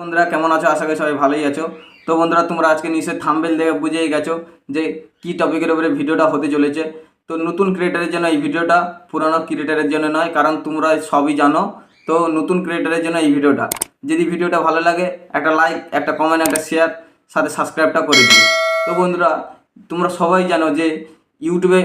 বন্ধুরা, কেমন আছো? আশা করি সবাই ভালোই আছো। তো বন্ধুরা, তোমরা আজকে নিশ্চয়ই থাম্বেল দেখে বুঝেই গেছো যে কী টপিকের উপরে ভিডিওটা হতে চলেছে। তো নতুন ক্রিয়েটারের জন্য এই ভিডিওটা, পুরানো ক্রিয়েটারের জন্য নয়, কারণ তোমরা সবই জানো। তো নতুন ক্রিয়েটারের জন্য এই ভিডিওটা। যদি ভিডিওটা ভালো লাগে, একটা লাইক একটা কমেন্ট একটা শেয়ার সাথে সাবস্ক্রাইবটা করে দিও। তো বন্ধুরা, তোমরা সবাই জানো যে ইউটিউবে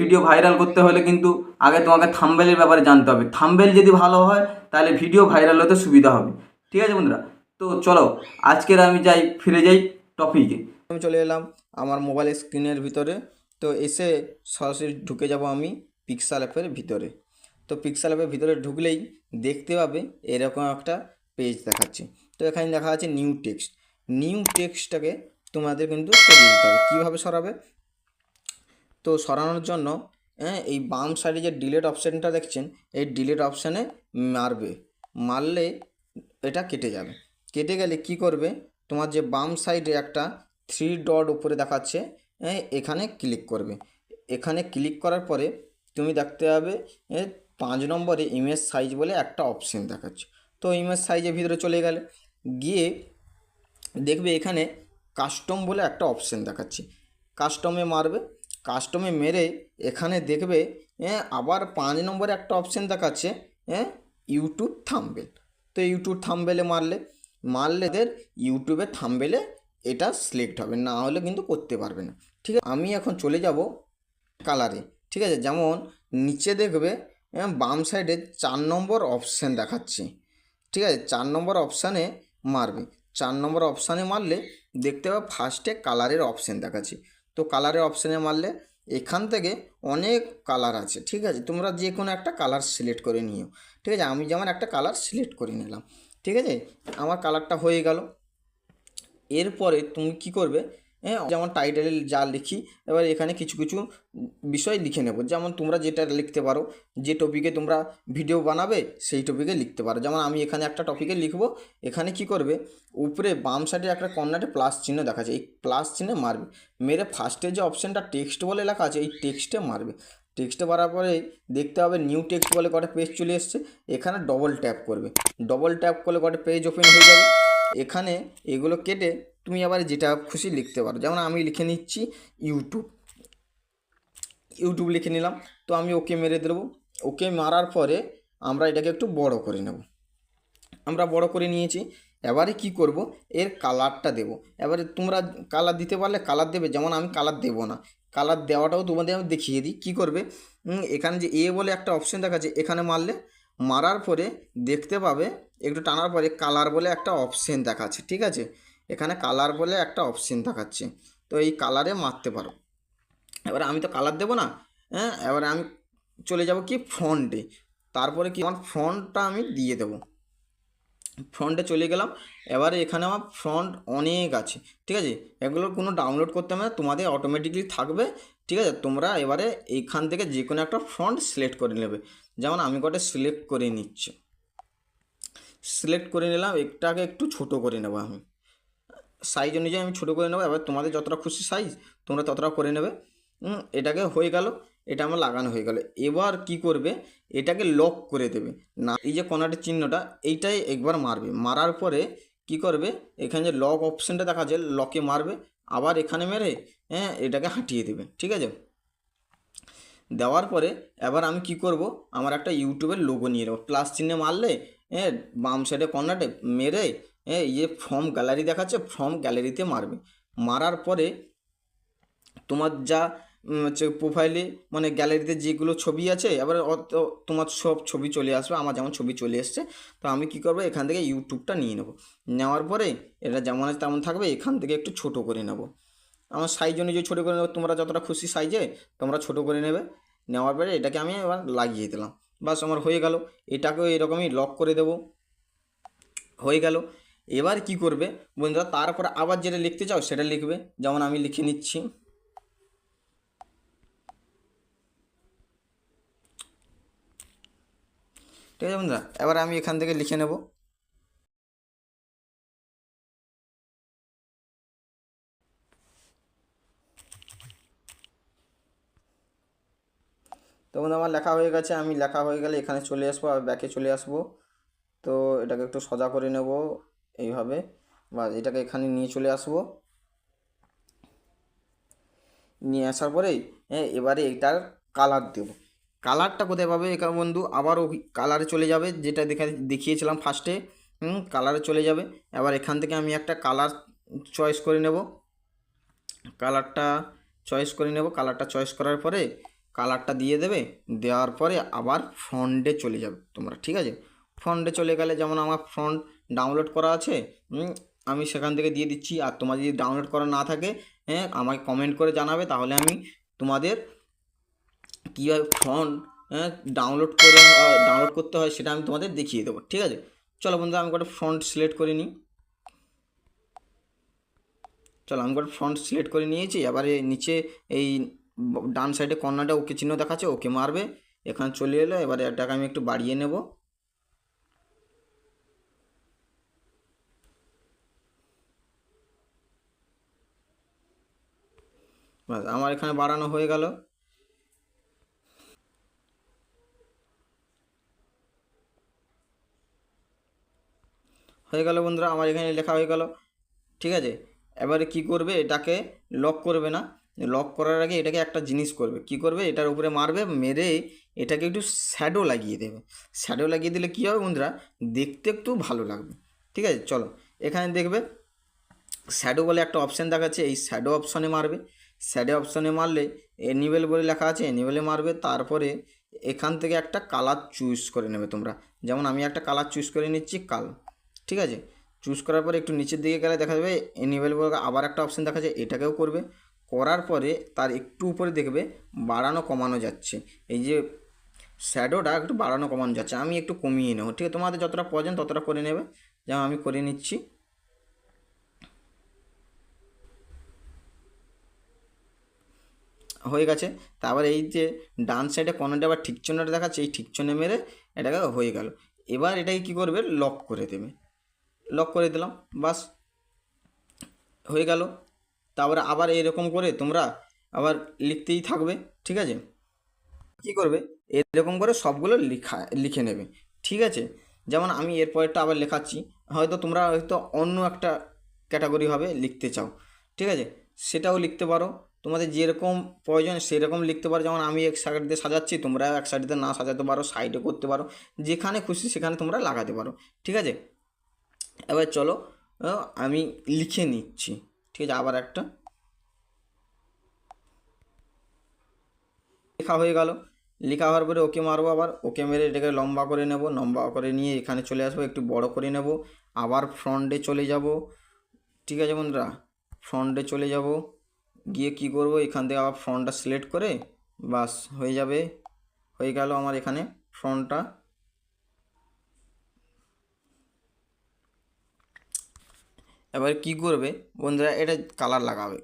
ভিডিও ভাইরাল করতে হলে কিন্তু আগে তোমাকে থাম্বেলের ব্যাপারে জানতে হবে। থাম্বেল যদি ভালো হয়, তাহলে ভিডিও ভাইরাল হতে সুবিধা হবে। ঠিক আছে বন্ধুরা? তো চলো, আজকের আমি যাই, ফিরে যাই টপিকে আমি চলে এলাম আমার মোবাইলের স্ক্রিনের ভিতরে। তো এসে সরাসরি ঢুকে যাব আমি পিক্সাল অ্যাপের ভিতরে। তো পিক্সাল অ্যাপের ভিতরে ঢুকলেই দেখতে পাবে এরকম একটা পেজ দেখাচ্ছে। তো এখানে দেখা আছে নিউ টেক্সট নিউ টেক্সটটাকে তোমাদের কিন্তু সরিয়ে দিতে হবে। কীভাবে সরাবে? তো সরানোর জন্য হ্যাঁ এই বাম সাইডে যে ডিলেট অপশানটা দেখছেন, এই ডিলেট অপশানে মারবে। মারলে এটা কেটে যাবে। কেটে গেলে কি করবে? তোমার যে বাম সাইডে একটা থ্রি ডট উপরে দেখাচ্ছে এখানে ক্লিক করবে। এখানে ক্লিক করার পরে তুমি দেখতে পাবে পাঁচ নম্বরে ইমেজ সাইজ বলে একটা অপশন দেখাচ্ছে। তো ইমেজ সাইজের ভিতরে চলে গেলে, গিয়ে দেখবে এখানে কাস্টম বলে একটা অপশন দেখাচ্ছে। কাস্টমে মারবে কাস্টমে মেরে এখানে দেখবে আবার পাঁচ নম্বরে একটা অপশন দেখাচ্ছে ইউটিউব থাম্বেল তো ইউটিউব থাম্বেলে মারলে মারলে এদের ইউটিউবে থামবেলে এটা সিলেক্ট হবে, না হলে কিন্তু করতে পারবে না। ঠিক আছে? আমি এখন চলে যাব কালারে ঠিক আছে? যেমন নিচে দেখবে বাম সাইডে চার নম্বর অপশান দেখাচ্ছে। ঠিক আছে? চার নম্বর অপশানে মারবে। চার নম্বর অপশানে মারলে দেখতে পাবে ফার্স্টে কালারের অপশান দেখাচ্ছে। তো কালারের অপশানে মারলে এখান থেকে অনেক কালার আছে। ঠিক আছে? তোমরা যে কোনো একটা কালার সিলেক্ট করে নিও। ঠিক আছে? আমি যেমন একটা কালার সিলেক্ট করে নিলাম। ঠিক আছে? আমার কালারটা হয়ে গেল। এরপরে তুমি কি করবে? হ্যাঁ যেমন টাইটেলে যা লিখি, এবার এখানে কিছু কিছু বিষয় লিখে নেব। যেমন তোমরা যেটা লিখতে পারো, যে টপিকে তোমরা ভিডিও বানাবে, সেই টপিকে লিখতে পারো। যেমন আমি এখানে একটা টপিকে লিখব, এখানে কি করবে? উপরে বাম সাইডে একটা কর্নারে প্লাস চিহ্ন দেখাচ্ছে। এই প্লাস চিহ্নে মারবে। মেরে ফার্স্টে যে অপশানটা টেক্সট বলে লেখা আছে, এই টেক্সটে মারবে। টেক্সটে মারার পরে দেখতে হবে নিউ টেক্সট বলে কটা পেজ চলে এসছে। এখানে ডবল ট্যাপ করবে। ডবল ট্যাপ করলে কটা পেজ ওপেন হয়ে যাবে। এখানে এগুলো কেটে তুমি আবার যেটা খুশি লিখতে পারো। যেমন আমি লিখে নিচ্ছি ইউটিউব ইউটিউব লিখে নিলাম। তো আমি ওকে মেরে দেবো। ওকে মারার পরে আমরা এটাকে একটু বড় করে নেব। আমরা বড় করে নিয়েছি। এবারে কি করব? এর কালারটা দেব। এবারে তোমরা কালার দিতে পারলে কালার দেবে, যেমন আমি কালার দেব না। কালার দেওয়াটাও তোমাদের আমি দেখিয়ে দিই। কী করবে? এখানে যে এ বলে একটা অপশন দেখাচ্ছে, এখানে মারলে, মারার পরে দেখতে পাবে, একটু টানার পরে কালার বলে একটা অপশন দেখাচ্ছে, ঠিক আছে? এখানে কালার বলে একটা অপশন দেখাচ্ছে। তো এই কালারে মারতে পারো। এবারে আমি তো কালার দেবো না হ্যাঁ? এবারে আমি চলে যাব কি ফ্রন্টে তারপরে কি? আমার ফ্রন্টটা আমি দিয়ে দেবো। ফ্রন্টে চলে গেলাম। এবারে এখানে আমার ফ্রন্ট অনেক আছে, ঠিক আছে? এগুলো কোনো ডাউনলোড করতে হবে না, তোমাদের অটোমেটিকলি থাকবে, ঠিক আছে? তোমরা এবারে এইখান থেকে যে কোনো একটা ফ্রন্ট সিলেক্ট করে নেবে। যেমন আমি কটা সিলেক্ট করে নিচ্ছি। সিলেক্ট করে নিলাম, একটাকে একটু ছোট করে নেব আমি। সাইজ অনুযায়ী আমি ছোটো করে নেব, এবার তোমাদের যতটা খুশি সাইজ তোমরা ততটা করে নেবে। এটাকে হয়ে গেল, এটা আমার লাগানো হয়ে গেল। এবার কি করবে? এটাকে লক করে দেবে। না, এই যে কর্নারের চিহ্নটা, এইটাই একবার মারবে। মারার পরে কি করবে? এখানে যে লক অপশানটা দেখা যায় লকে মারবে, আবার এখানে মেরে হ্যাঁ এটাকে হাঁটিয়ে দেবে, ঠিক আছে? দেওয়ার পরে এবার আমি কি করব? আমার একটা ইউটিউবের লোগো নিয়ে নেব। প্লাস চিহ্নে মারলে হ্যাঁ বাম সাইডে কর্নারে মেরে হ্যাঁ ইয়ে ফর্ম গ্যালারি দেখাচ্ছে ফর্ম গ্যালারিতে মারবে। মারার পরে তোমার যা হচ্ছে প্রোফাইলে মানে গ্যালারিতে যেগুলো ছবি আছে, এবার অত তোমার সব ছবি চলে আসবে আমার যেমন ছবি চলে এসছে, তো আমি কি করব, এখান থেকে ইউটিউবটা নিয়ে নেব। নেওয়ার পরে, এটা যেমন আছে তেমন থাকবে, এখান থেকে একটু ছোট করে নেব। আমার সাইজ অনুযায়ী ছোটো করে নেব, তোমরা যতটা খুশি সাইজে তোমরা ছোট করে নেবে। নেওয়ার পরে এটাকে আমি এবার লাগিয়ে দিলাম। বাস আমার হয়ে গেল। এটাকেও এরকমই লক করে দেবো। হয়ে গেল। এবার কি করবে, বন্ধুরা, তারপর আবার যেটা লিখতে চাও, সেটা লিখবে। যেমন আমি লিখে নিচ্ছি। ঠিক আছে বন্ধুরা, এবার আমি এখান থেকে লিখে নেব। তো বন্ধু আমার লেখা হয়ে গেছে, আমি লেখা হয়ে গেলে এখানে চলে আসব আর ব্যাকে চলে আসব। তো এটাকে একটু সোজা করে নেব এইভাবে, বা এটাকে এখানে নিয়ে চলে আসব। নিয়ে আসার পরে হ্যাঁ এবারে এটার কালার দেব। কালারটা কোথায় পাবে? এখানে বন্ধু আবার ওই কালারে চলে যাবে, যেটা দেখা দেখিয়েছিলাম ফার্স্টে কালারে চলে যাবে। এবার এখান থেকে আমি একটা কালার চয়েস করে নেব। কালারটা চয়েস করে নেব। কালারটা চয়েস করার পরে কালারটা দিয়ে দেবে। দেওয়ার পরে আবার ফ্রন্টে চলে যাবে তোমরা, ঠিক আছে? ফ্রন্টে চলে গেলে যেমন আমার ফ্রন্ট ডাউনলোড করা আছে আমি সেখান থেকে দিয়ে দিচ্ছি। আর তোমার যদি ডাউনলোড করা না থাকে হ্যাঁ আমাকে কমেন্ট করে জানাবে, তাহলে আমি তোমাদের কীভাবে ফ্রন্ট হ্যাঁ ডাউনলোড করে ডাউনলোড করতে হয় সেটা আমি তোমাদের দেখিয়ে দেবো, ঠিক আছে? চলো বন্ধু আমি একটা ফ্রন্ট সিলেক্ট করে নিই। চলো, আমি একটা ফ্রন্ট সিলেক্ট করে নিয়েছি এবারে নিচে এই ডান সাইডে কর্নারটা ওকে চিহ্ন দেখাচ্ছে, ওকে মারবে, এখানে চলে এলো, এবারে এটাকে আমি একটু বাড়িয়ে নেব। আমার এখানে বাড়ানো হয়ে গেল। হয়ে গেল বন্ধুরা, আমার এখানে লেখা হয়ে গেল। ঠিক আছে? এবারে কি করবে? এটাকে লক করবে না। লক করার আগে এটাকে একটা জিনিস করবে। কি করবে? এটার উপরে মারবে, মেরে এটাকে একটু শ্যাডো লাগিয়ে দেবে। শ্যাডো লাগিয়ে দিলে কী হবে বন্ধুরা? দেখতে একটু ভালো লাগবে। ঠিক আছে? চলো, এখানে দেখবে শ্যাডো বলে একটা অপশান দেখাচ্ছে। এই শ্যাডো অপশানে মারবে। শ্যাডো অপশানে মারলে এনিবেল বলে লেখা আছে। এনিবেলে মারবে, তারপরে এখান থেকে একটা কালার চুজ করে নেবে তোমরা। যেমন আমি একটা কালার চুজ করে নিচ্ছি, কাল। ঠিক আছে? চুজ করার পরে একটু নিচের দিকে গেলে দেখা যাবে এনিবেল বলে আবার একটা অপশান দেখা যায়, এটাকেও করবে। করার পরে তার একটু উপরে দেখবে বাড়ানো কমানো যাচ্ছে। এই যে শ্যাডোটা একটু বাড়ানো কমানো যাচ্ছে। আমি একটু কমিয়ে নেব, ঠিক আছে? তোমাদের যতটা প্রয়োজন ততটা করে নেবে। যেমন আমি করে নিচ্ছি। হয়ে গেছে। তারপর এই যে ডান সাইডে কর্নারটা আবার ঠিক চিহ্নটা দেখাচ্ছে, এই ঠিক চিহ্নে মেরে এটাকে হয়ে গেল। এবার এটাকে কী করবে? লক করে দেবে। লক করে দিলাম, বাস হয়ে গেল। তারপরে আবার এরকম করে তোমরা আবার লিখতেই থাকবে, ঠিক আছে? কী করবে? এরকম করে সবগুলো লিখা, লিখে নেবে, ঠিক আছে? যেমন আমি এর পরেরটা আবার লেখাচ্ছি, হয়তো তোমরা হয়তো অন্য একটা ক্যাটাগরি হবে লিখতে চাও, ঠিক আছে? সেটাও লিখতে পারো। তোমাদের যেরকম প্রয়োজন সেরকম লিখতে পারো। যেমন আমি এক সাইড দিয়ে সাজাচ্ছি, তোমরা এক সাইড না সাজাতে পারো সাইডে করতে পারো। যেখানে খুশি সেখানে তোমরা লাগাতে পারো, ঠিক আছে? এবার চলো আমি লিখে নিচ্ছি। ঠিক আছে, আবার একটা। লেখা হয়ে গেল। লেখা হওয়ার পরে ওকে মারবো আবার। ওকে মেরে এটাকে লম্বা করে নেব, লম্বা করে নিয়ে এখানে চলে আসব, একটু বড় করে নেব। আবার ফ্রন্টে চলে যাব। ঠিক আছে বন্ধুরা ফ্রন্টে চলে যাব। গিয়ে কি করব? এখান থেকে আবার ফ্রন্টটা সিলেক্ট করে বাস হয়ে যাবে। হয়ে গেল আমার এখানে ফ্রন্টটা এবার কি করবে? বন্ধুরা, এটা কালার লাগাবে।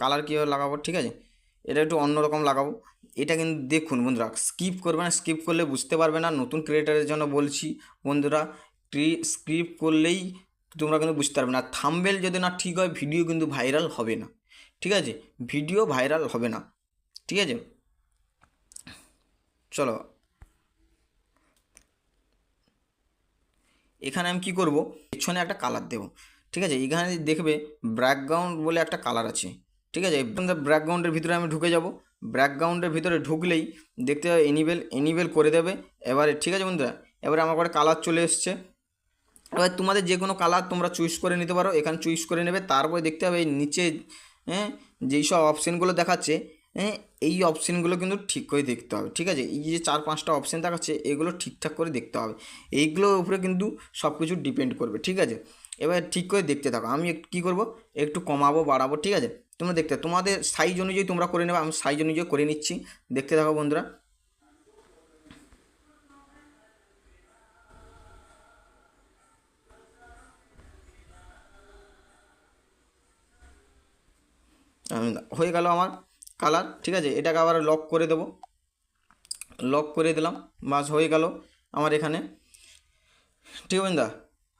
কালার কীভাবে লাগাবো? ঠিক আছে? এটা একটু অন্যরকম লাগাবো। এটা কিন্তু দেখুন বন্ধুরা স্কিপ করবে না স্কিপ করলে বুঝতে পারবে না। নতুন ক্রিয়েটারের জন্য বলছি, বন্ধুরা স্কিপ করলেই তোমরা কিন্তু বুঝতে পারবে না। থাম্বেল যদি না ঠিক হয় ভিডিও কিন্তু ভাইরাল হবে না। ঠিক আছে? ভিডিও ভাইরাল হবে না। ঠিক আছে? চলো। এখানে আমি কি করব? পেছনে একটা কালার দেবো। ঠিক আছে? এখানে দেখবে ব্যাকগ্রাউন্ড বলে একটা কালার আছে। ঠিক আছে? ব্যাকগ্রাউন্ডের ভিতরে আমি ঢুকে যাব। ব্যাকগ্রাউন্ডের ভিতরে ঢুকলেই দেখতে হবে এনিবেল এনিবেল করে দেবে। এবারে ঠিক আছে বন্ধুরা? এবারে আমার করে কালার চলে এসছে। এবার তোমাদের যে কোনো কালার তোমরা চুইস করে নিতে পারো। এখানে চুইস করে নেবে। তারপরে দেখতে হবে নিচে হ্যাঁ যেই সব অপশানগুলো দেখাচ্ছে হ্যাঁ এই অপশানগুলো কিন্তু ঠিক করে দেখতে হবে। ঠিক আছে? এই যে চার পাঁচটা অপশান দেখাচ্ছে, এগুলো ঠিকঠাক করে দেখতে হবে। এইগুলোর উপরে কিন্তু সব কিছু ডিপেন্ড করবে। ঠিক আছে? এবার ঠিক করে দেখতে থাকো। আমি কী করব? একটু কমাবো, বাড়াবো, ঠিক আছে? তোমরা দেখতে, তোমাদের সাইজ অনুযায়ী তোমরা করে নেবে, আমি সাইজ অনুযায়ী করে নিচ্ছি। দেখতে থাকো বন্ধুরা। হয়ে গেল আমার কালার ঠিক আছে? এটাকে আবার লক করে দেবো। লক করে দিলাম, বাস হয়ে গেল আমার এখানে। ঠিক আছে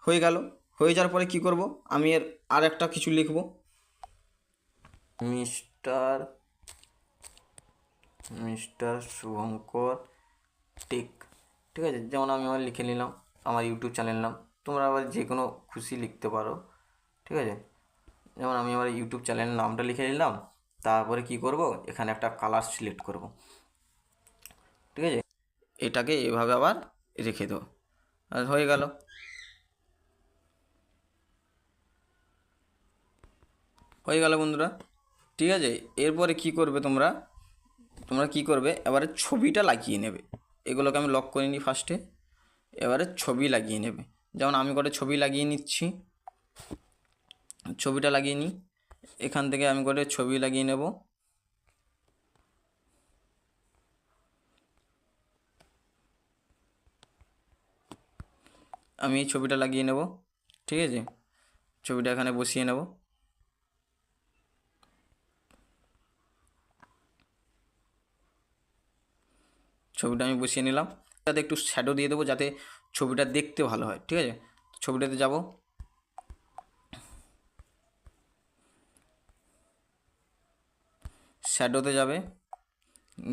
হয়ে গেল। হয়ে যাওয়ার পরে কি করব? আমি এর আর একটা কিছু লিখব। Mister mister Shubhankar tech. ঠিক আছে, যেমন আমি আমার লিখে নিলাম, আমার ইউটিউব চ্যানেল নাম। তোমরা আবার যে কোনো খুশি লিখতে পারো। ঠিক আছে? যেমন আমি আমার ইউটিউব চ্যানেলের নামটা লিখে নিলাম, তারপরে কি করব? এখানে একটা কালার সিলেক্ট করব। ঠিক আছে? এটাকে এভাবে আবার রেখে দেবো। হয়ে গেল। হয়ে গেল বন্ধুরা। ঠিক আছে? এরপরে কি করবে তোমরা? তোমরা কি করবে? এবারে ছবিটা লাগিয়ে নেবে। এগুলোকে আমি লক করে নিই ফার্স্টে এবারে ছবি লাগিয়ে নেবে। যেমন আমি করে ছবি লাগিয়ে নিচ্ছি। ছবিটা লাগিয়ে নিই এখান থেকে আমি করে ছবি লাগিয়ে নেব। আমি এই ছবিটা লাগিয়ে নেব। ঠিক আছে? ছবিটা এখানে বসিয়ে নেব। ছবিটা আমি বসিয়ে নিলাম। তাতে একটু শ্যাডো দিয়ে দেবো যাতে ছবিটা দেখতে ভালো হয়, ঠিক আছে? ছবিটাতে যাব। শ্যাডোতে যাবে,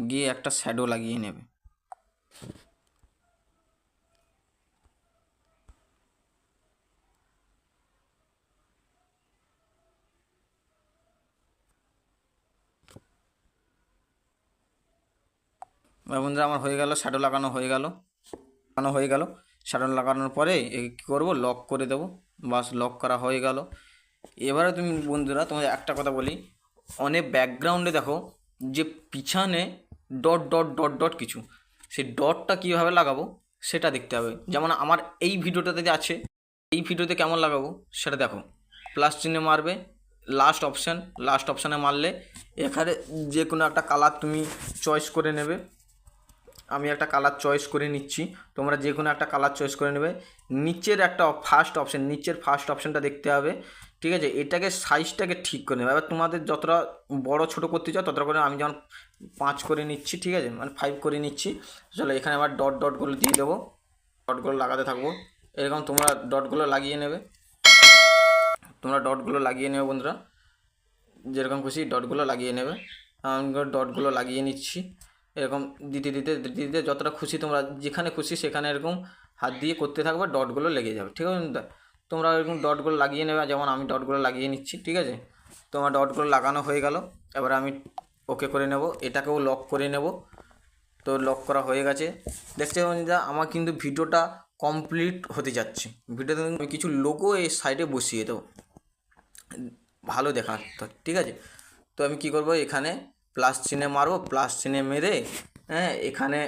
গিয়ে একটা শ্যাডো লাগিয়ে নেবে। বন্ধুরা আমার হয়ে গেল শ্যাডো লাগানো হয়ে গেল। লাগানো হয়ে গেল। শ্যাডো লাগানোর পরে কী করব? লক করে দেবো। বাস লক করা হয়ে গেল। এবারে তুমি বন্ধুরা তোমাদের একটা কথা বলি। অনেক ব্যাকগ্রাউন্ডে দেখো, যে পিছনে ডট ডট ডট ডট কিছু, সেই ডটটা কীভাবে লাগাবো সেটা দেখতে হবে। যেমন আমার এই ভিডিওটাতে যে আছে, এই ভিডিওতে কেমন লাগাবো সেটা দেখো। প্লাস চিহ্নে মারবে লাস্ট অপশান লাস্ট অপশানে মারলে এখানে যে কোনো একটা কালার তুমি চয়েস করে নেবে। আমি একটা কালার চয়েস করে নিচ্ছি। তোমরা যে কোনো একটা কালার চয়েস করে নেবে। নিচের একটা ফার্স্ট অপশান নিচের ফার্স্ট অপশানটা দেখতে হবে। ঠিক আছে? এটাকে সাইজটাকে ঠিক করে নেবে। এবার তোমাদের যতটা বড়, ছোট করতে চাও, ততটা করে আমি যেমন পাঁচ করে নিচ্ছি, ঠিক আছে? মানে ফাইভ করে নিচ্ছি। চলো, এখানে আবার ডট ডটগুলো দিয়ে দেবো। ডটগুলো লাগাতে থাকব। এরকম তোমরা ডটগুলো লাগিয়ে নেবে। তোমরা ডটগুলো লাগিয়ে নেবে, বন্ধুরা। যেরকম খুশি ডটগুলো লাগিয়ে নেবে। আমি ডটগুলো লাগিয়ে নিচ্ছি। এরকম দিতে দিতে দিতে দিতে যতটা খুশি তোমরা যেখানে খুশি সেখানে এরকম হাত দিয়ে করতে থাকবে, ডটগুলো লেগে যাবে, ঠিক আছে? তোমরা এরকম ডটগুলো লাগিয়ে নেবে, যেমন আমি ডটগুলো লাগিয়ে নিচ্ছি, ঠিক আছে? তোমার ডটগুলো লাগানো হয়ে গেল, এবার আমি ওকে করে নেব, এটাকেও লক করে নেব। তো লক করা হয়ে গেছে। দেখতে বন্ধুরা, আমার কিন্তু ভিডিওটা কমপ্লিট হতে যাচ্ছে। ভিডিওতে আমি কিছু লোগো এই সাইডে বসিয়ে দেবো। ভালো দেখাতো ঠিক আছে? তো আমি কি করব, এখানে প্লাস চিহ্নে মারবো প্লাস চিহ্নে মেরে হ্যাঁ এখানে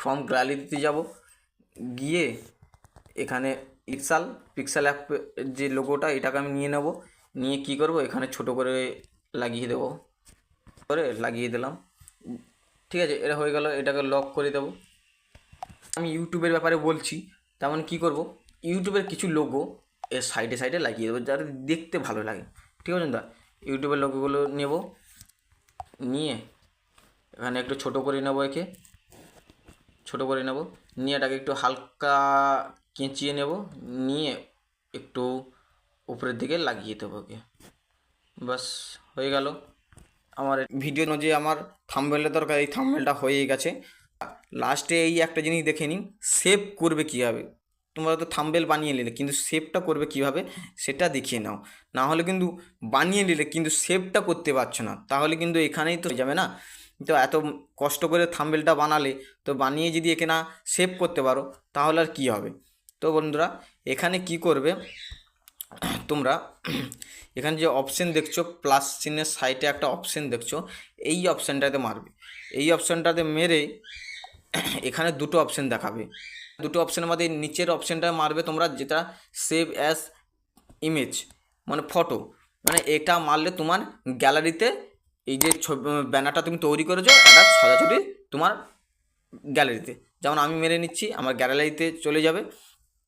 ফর্ম গ্যালারিতে যাব। গিয়ে এখানে পিক্সাল পিক্সাল অ্যাপ যে লোগোটা এটাকে আমি নিয়ে নেব। নিয়ে কি করব? এখানে ছোট করে লাগিয়ে দেবো। করে লাগিয়ে দিলাম। ঠিক আছে, এটা হয়ে গেল, এটাকে লক করে দেবো। আমি ইউটিউবের ব্যাপারে বলছি, তেমন কি করব? ইউটিউবের কিছু লোগো এর সাইডে সাইডে লাগিয়ে দেবো, যাতে দেখতে ভালো লাগে। ঠিক আছে দা ইউটিউবের লোগোগুলো নেব, নিয়ে এখানে একটু ছোট করে নেব একে। ছোট করে নেব, নিয়ে এটাকে একটু হালকা কেঁচিয়ে নেব, নিয়ে একটু উপরের দিকে লাগিয়ে দেবো ওকে। বাস হয়ে গেল। আমার ভিডিও যে আমার থাম্বেলের দরকার, এই থাম্বেলটা হয়ে গেছে। লাস্টে এই একটা জিনিস দেখে নিন সেভ করবে কীভাবে? তোমরা তো থাম্বেল বানিয়ে নিলে, কিন্তু সেভটা করবে কীভাবে সেটা দেখিয়ে নাও। না হলে কিন্তু বানিয়ে নিলে কিন্তু সেভটা করতে পারছ না। তাহলে কিন্তু এখানেই তো যাবে না। তো এত কষ্ট করে থাম্বেলটা বানালে, তো বানিয়ে যদি একে না সেভ করতে পারো, তাহলে আর কী হবে? তো বন্ধুরা, এখানে কি করবে? তোমরা এখানে যে অপশন দেখছ প্লাস চিহ্নের সাইটে একটা অপশন দেখছ, এই অপশানটাতে মারবে। এই অপশানটাতে মেরে এখানে দুটো অপশান দেখাবে। দুটো অপশানের মধ্যে নিচের অপশানটা মারবে তোমরা, যেটা সেভ অ্যাস ইমেজ মানে ফটো মানে এটা মারলে তোমার গ্যালারিতে এই যে ছবি ব্যানারটা তুমি তৈরি করেছ, এটা সোজাসুজি তোমার গ্যালারিতে যেমন আমি মেরে নিচ্ছি, আমার গ্যালারিতে চলে যাবে।